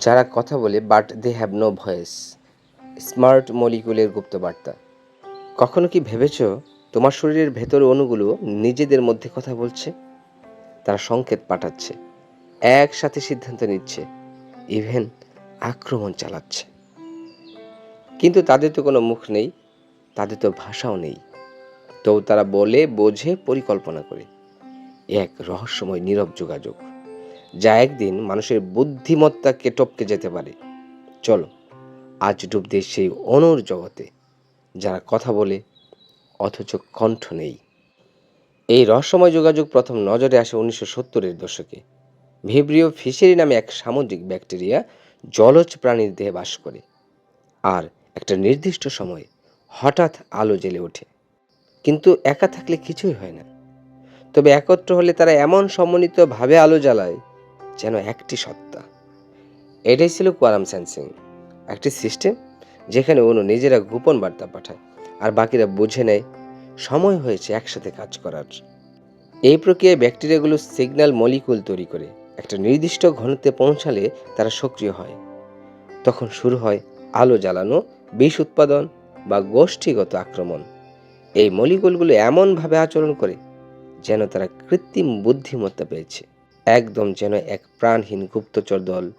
যারা কথা বলে but they have no voice smart মলিকুলের গুপ্ত বার্তা কখনো কি ভেবেছ, তোমার শরীরের ভেতর অণুগুলো নিজেদের মধ্যে কথা বলছে? তারা সংকেত পাঠাচ্ছে, একসাথে সিদ্ধান্ত নিচ্ছে ইভেন আক্রমণ চালাচ্ছে। কিন্তু তাদের তো কোনো মুখ নেই, তাদের তো ভাষাও নেই। তো তারা বলে, বোঝে, পরিকল্পনা করে। এক রহস্যময় নীরব যোগাযোগ। যা একদিন মানুষের বুদ্ধিমত্তাকে টপকে যেতে পারে। চলো, আজ ডুব দিয়ে সেই অনুর জগতে, যারা কথা বলে অথচ কণ্ঠ নেই। এই রহস্যময় যোগাযোগ প্রথম নজরে আসে উনিশশো সত্তরের দশকে। ভিব্রিও ফিশারি নামে এক সামুদ্রিক ব্যাকটেরিয়া জলজ প্রাণীর দেহে বাস করে। আর একটা নির্দিষ্ট সময়ে হঠাৎ আলো জ্বেলে ওঠে। কিন্তু একা থাকলে কিছুই হয় না। তবে একত্র হলে তারা এমন সমন্বিতভাবে আলো জ্বালায় যেন একটি সত্তা। এটাই ছিল কোয়ারাম সেন্সিং। একটি সিস্টেম যেখানে অণু নিজেরা গোপন বার্তা পাঠায় আর বাকিরা বুঝে নেয়, সময় হয়েছে একসাথে কাজ করার। এই প্রক্রিয়ায় ব্যাকটেরিয়াগুলো সিগন্যাল মলিকুল তৈরি করে, একটা নির্দিষ্ট ঘনত্বে পৌঁছালে তারা সক্রিয় হয়। তখন শুরু হয় আলো জ্বালানো, বিষ উৎপাদন বা গোষ্ঠীগত আক্রমণ। এই মলিকুলগুলো এমনভাবে আচরণ করে যেন তারা কৃত্রিম বুদ্ধিমত্তা পেয়েছে। একদম যেন এক প্রাণহীন গুপ্তচর দল।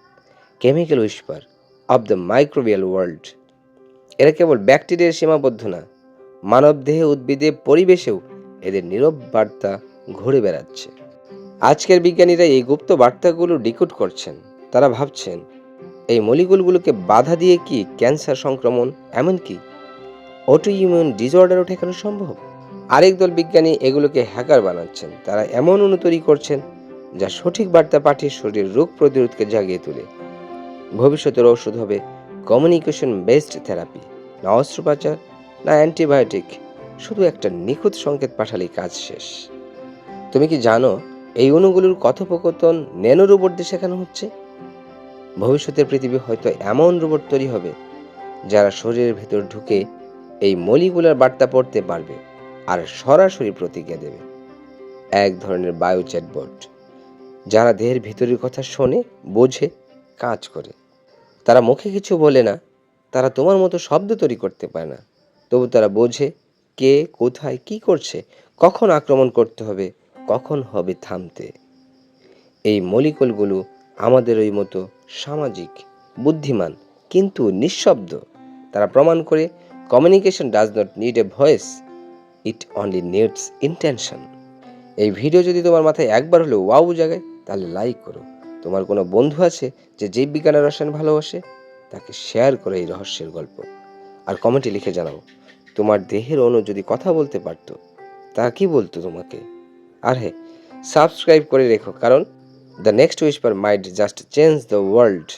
Chemical whisper of the microbial world. এরা কেবল ব্যাকটেরিয়ার সীমাবদ্ধ না, মানবদেহে উদ্ভিদে, পরিবেশেও এদের নীরব বার্তা ঘুরে বেড়াচ্ছে। আজকের বিজ্ঞানীরা এই গুপ্ত বার্তাগুলো ডিকোড করছেন। তারা ভাবছেন, এই মলিকুলগুলোকে বাধা দিয়ে কি ক্যান্সার সংক্রমণ, এমনকি অটো ইমিউন ডিসঅর্ডারও ঠেকানো সম্ভব? আরেক দল বিজ্ঞানী এগুলোকে হ্যাকার বানাচ্ছেন। তারা এমন অনু তৈরি করছেন যা সঠিক বার্তা পাঠিয়ে শরীরের রোগ প্রতিরোধকে জাগিয়ে তোলে। ভবিষ্যতের ওষুধ হবে কমিউনিকেশন বেসড থেরাপি না অস্ত্রোপচার, না অ্যান্টিবায়োটিক শুধু একটা নিখুঁত সংকেত পাঠালেই কাজ শেষ। তুমি কি জানো এই অণুগুলোর কথোপকথন ন্যানো রোবট দিয়ে শেখানো হচ্ছে? ভবিষ্যতের পৃথিবী হয়তো এমন রোবট তৈরি হবে যারা শরীরের ভেতর ঢুকে এই মলিকুলার বার্তা পড়তে পারবে আর সরাসরি প্রতিক্রিয়া দেবে। এক ধরনের বায়ো চ্যাটবট যারা দেহের ভেতরের কথা শোনে, বোঝে, কাজ করে। তারা মুখে কিছু বলে না, তারা তোমার মতো শব্দ তৈরি করতে পারে না। তবু তারা বোঝে কে, কোথায়, কি করছে, কখন আক্রমণ করতে হবে, কখন হবে থামতে। এই মলিকলগুলো আমাদের ওই মতো সামাজিক, বুদ্ধিমান, কিন্তু নিঃশব্দ। তারা প্রমাণ করে communication does not need a voice it only needs intention এই ভিডিও যদি তোমার মাথায় একবার হলেও ওয়াও জাগায় তাহলে লাইক করো। তোমার কোনো বন্ধু আছে যে জীববিজ্ঞানের রসায়ন ভালোবাসে? তাকে শেয়ার করো এই রহস্যের গল্প। আর কমেন্টে লিখে জানাও, তোমার দেহের অনু যদি কথা বলতে পারত, তা কি বলতো তোমাকে? আর হ্যাঁ সাবস্ক্রাইব করে রেখো, কারণ the next whisper might just change the world